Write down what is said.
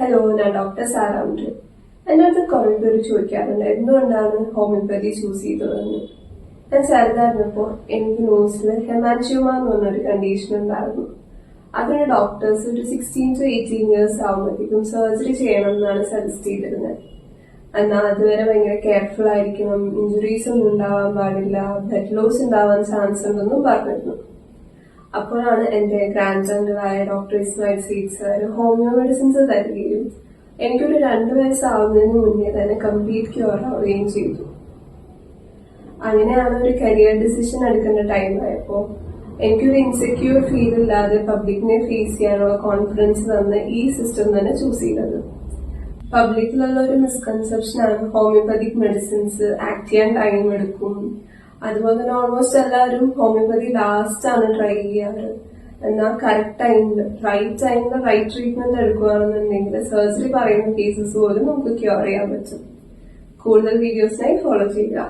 Hello ഞാൻ doctor സാറാമുണ്ട് എന്റെ അടുത്ത് കുറേ പേര് ചോദിക്കാറുണ്ട് എന്തുകൊണ്ടാണ് ഹോമിയോപ്പതി ചൂസ് ചെയ്തതെന്ന്. ഞാൻ ചെറുതായിരുന്നപ്പോൾ എനിക്ക് ന്യൂസിൽ ഹെമാൻഷ്യൂമ എന്ന് പറഞ്ഞൊരു കണ്ടീഷൻ ഉണ്ടായിരുന്നു. അതിന് ഡോക്ടേഴ്സ് ഒരു സിക്സ്റ്റീൻ ടു എയ്റ്റീൻ ഇയേഴ്സ് ആകുമ്പോഴത്തേക്കും സർജറി ചെയ്യണം എന്നാണ് സജസ്റ്റ് ചെയ്തിരുന്നത്. എന്നാൽ അതുവരെ ഭയങ്കര കെയർഫുൾ ആയിരിക്കണം ഇഞ്ചുറീസ് ഒന്നും ഉണ്ടാവാൻ പാടില്ല ബ്ലഡ് ലോസ് ഉണ്ടാവാൻ ചാൻസ് ഉണ്ടെന്നും പറഞ്ഞിരുന്നു. അപ്പോഴാണ് എന്റെ ഗ്രാൻഡ് അങ്കിളായ ഡോക്ടർ ഇസ്മായിൽ സീഡ് സാർ ഹോമിയോ മെഡിസിൻസ് തരികയും എനിക്കൊരു രണ്ടു വയസ്സാവുന്നതിന് മുന്നേ തന്നെ കംപ്ലീറ്റ് ക്യൂർ ആവുകയും ചെയ്തു. അങ്ങനെയാണ് ഒരു കരിയർ ഡിസിഷൻ എടുക്കേണ്ട ടൈം ആയപ്പോ എനിക്കൊരു ഇൻസെക്യൂർ ഫീൽ ഇല്ലാതെ പബ്ലിക്കിനെ ഫേസ് ചെയ്യാനുള്ള കോൺഫിഡൻസ് തന്ന ഈ സിസ്റ്റം തന്നെ ചൂസ് ചെയ്തത്. പബ്ലിക്കിലുള്ള ഒരു മിസ്കൺസെപ്ഷൻ ആണ് ഹോമിയോപ്പതിക് മെഡിസിൻസ് ആക്ട് ചെയ്യാൻ ടൈം എടുക്കും. അതുപോലെ തന്നെ ഓൾമോസ്റ്റ് എല്ലാവരും ഹോമിയോപ്പതി ലാസ്റ്റ് ആണ് ട്രൈ ചെയ്യാറ്. എന്നാൽ കറക്റ്റ് ടൈമിൽ റൈറ്റ് ടൈമിൽ റൈറ്റ് ട്രീറ്റ്മെന്റ് എടുക്കുകയാണെന്നുണ്ടെങ്കിൽ സർജറി പറയുന്ന കേസസ് പോലും നമുക്ക് ക്യൂർ ചെയ്യാൻ പറ്റും. കൂടുതൽ വീഡിയോസിനായി ഫോളോ ചെയ്യുക.